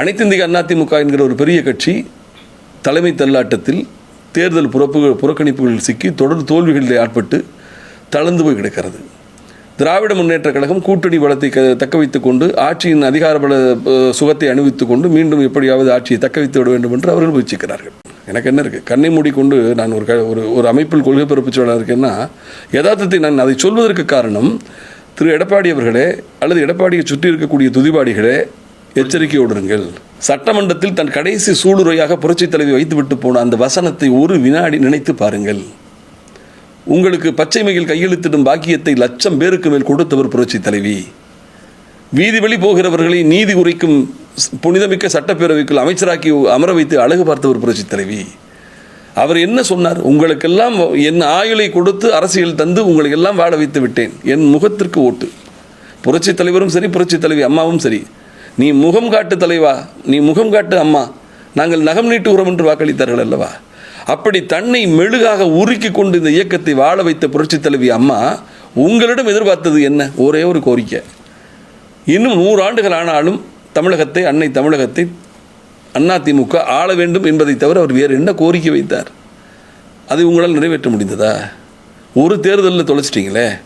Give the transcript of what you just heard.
அனைத்து இந்திய அதிமுக என்கிற ஒரு பெரிய கட்சி தலைமை தள்ளாட்டத்தில் தேர்தல் புறப்பு புறக்கணிப்புகளில் சிக்கி தொடர் தோல்விகளில் ஆட்பட்டு தளர்ந்து போய் கிடக்கிறது. திராவிட முன்னேற்ற கழகம் கூட்டணி பலத்தை க தக்க வைத்துக் கொண்டு ஆட்சியின் அதிகார பல சுகத்தை அணிவித்துக் கொண்டு மீண்டும் எப்படியாவது ஆட்சியை தக்க வைத்து விட வேண்டும் என்று அவர்கள் முயற்சிக்கிறார்கள். எனக்கு என்ன இருக்குது கண்ணை மூடிக்கொண்டு நான் ஒரு க ஒரு ஒரு அமைப்பில் கொள்கை பிறப்பிச்சவளாக இருக்கேன்னா யதார்த்தத்தை நான் அதை சொல்வதற்கு காரணம் திரு. எடப்பாடி அவர்களே அல்லது எடப்பாடியை சுற்றி இருக்கக்கூடிய துதிபாடிகளே எச்சரிக்கையோடுங்கள் சட்டமன்றத்தில் தன் கடைசி சூளுரையாக புரட்சித் தலைவி வைத்துவிட்டு போன அந்த வசனத்தை ஒரு வினாடி நினைத்து பாருங்கள். உங்களுக்கு பச்சை மயில் கையெழுத்திடும் பாக்கியத்தை லட்சம் பேருக்கு மேல் கொடுத்தவர் புரட்சித் தலைவி. வீதி வழி போகிறவர்களை நீதி உரைக்கும் ஸ்- புனிதமிக்க சட்டப்பேரவைக்குள் அமைச்சராக்கி அமர வைத்து அழகு பார்த்தவர் புரட்சித் தலைவி. அவர் என்ன சொன்னார்? உங்களுக்கெல்லாம் என் ஆயுளை கொடுத்து அரசியல் தந்து உங்களை எல்லாம் வைத்து விட்டேன். என் முகத்திற்கு ஓட்டு. புரட்சித் தலைவரும் சரி புரட்சித் தலைவி அம்மாவும் சரி. நீ முகம் காட்டு தலைவா? நீ முகம் காட்டு அம்மா. நாங்கள் நகம் நீட்டுகிறோம் என்று வாக்களித்தார்கள் அல்லவா? அப்படி தன்னை மெழுகாக உருக்கி கொண்டு இந்த இயக்கத்தை வாழ வைத்த புரட்சித் தலைவி அம்மா உங்களிடம் எதிர்பார்த்தது என்ன? ஒரே ஒரு கோரிக்கை. இன்னும் நூறு ஆண்டுகள் ஆனாலும் தமிழகத்தை அன்னை தமிழகத்தை அதிமுக ஆள வேண்டும் என்பதை தவிர அவர் வேறு என்ன கோரிக்கை வைத்தார்? அதை உங்களால் நிறைவேற்ற முடிந்ததா? ஒரு தேர்தலில் தொலைச்சிட்டிங்களே?